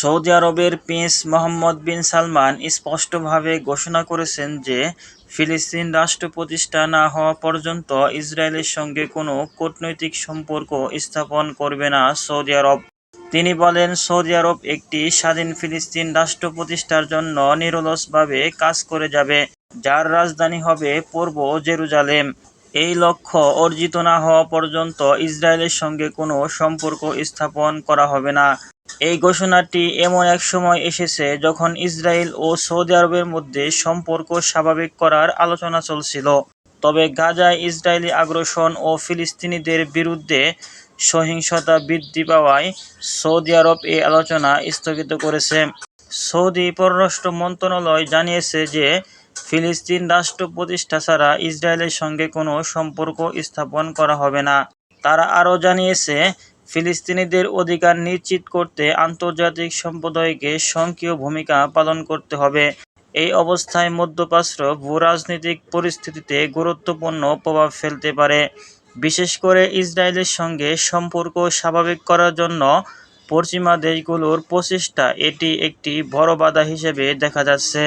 Saudi আরবের prince Mohammed বিন সালমান স্পষ্টভাবে ঘোষণা করেছেন যে, ফিলিস্তিন রাষ্ট্র প্রতিষ্ঠা না হওয়া পর্যন্ত ইসরায়েলের সঙ্গে কোনো কূটনৈতিক সম্পর্ক স্থাপন করবে না সৌদি আরব। তিনি বলেন, সৌদি আরব একটি স্বাধীন ফিলিস্তিন রাষ্ট্র প্রতিষ্ঠার জন্য নিরলসভাবে কাজ করে যাবে, যার রাজধানী হবে পূর্ব জেরুজালেম। এই লক্ষ্য অর্জিত না হওয়া পর্যন্ত ইসরায়েলের সঙ্গে কোনো সম্পর্ক স্থাপন করা হবে না। এই ঘোষণাটি এমন এক সময় এসেছে যখন ইসরায়েল ও সৌদি আরবের মধ্যে সম্পর্ক স্বাভাবিক করার আলোচনা চলছিল। তবে গাজায় ইসরায়েলি আগ্রাসন ও ফিলিস্তিনিদের বিরুদ্ধে সহিংসতা বৃদ্ধি পাওয়ায় সৌদি আরব এই আলোচনা স্থগিত করেছে। সৌদি পররাষ্ট্র মন্ত্রণালয় জানিয়েছে যে ফিলিস্তিন রাষ্ট্র প্রতিষ্ঠা ছাড়া ইসরায়েলের সঙ্গে কোনো সম্পর্ক স্থাপন করা হবে না। তারা আরও জানিয়েছে, ফিলিস্তিনিদের অধিকার নিশ্চিত করতে আন্তর্জাতিক সম্প্রদায়কে সক্রিয় ভূমিকা পালন করতে হবে। এই অবস্থায় মধ্যপ্রাচ্য ভূরাজনৈতিক পরিস্থিতিতে গুরুত্বপূর্ণ প্রভাব ফেলতে পারে। বিশেষ করে ইসরায়েলের সঙ্গে সম্পর্ক স্বাভাবিক করার জন্য পশ্চিমা দেশগুলোর প্রচেষ্টা এটি একটি বড় বাধা হিসেবে দেখা যাচ্ছে।